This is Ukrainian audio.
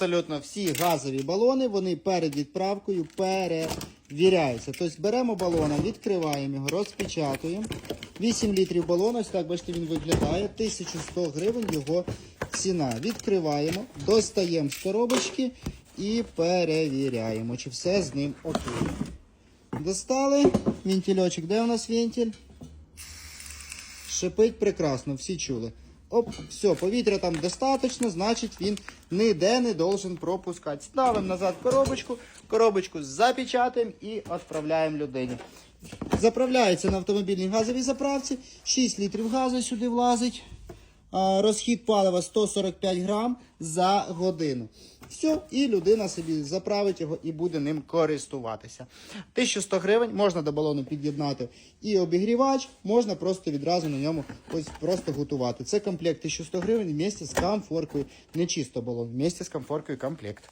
абсолютно всі газові балони, вони перед відправкою перевіряються. Тобто беремо балона, відкриваємо його, розпечатуємо. 8 літрів балона, ось так бачите, він виглядає. 1100 гривень його ціна. Відкриваємо, достаємо з коробочки і перевіряємо, чи все з ним окей. Достали вентильочок. Де у нас вентиль? Шипить прекрасно, всі чули. Оп, все, повітря там достатньо, значить він ніде не должен пропускати. Ставимо назад коробочку, коробочку запечатаємо і відправляємо людині. Заправляється на автомобільній газовій заправці, 6 літрів газу сюди влазить. Розхід палива 145 грам за годину. Все, і людина собі заправить його і буде ним користуватися. 1100 гривень можна до балону під'єднати і обігрівач, можна просто відразу на ньому ось просто готувати. Це комплект 1100 гривень вместе з комфоркою. Не чисто балон, вместе з комфоркою комплект.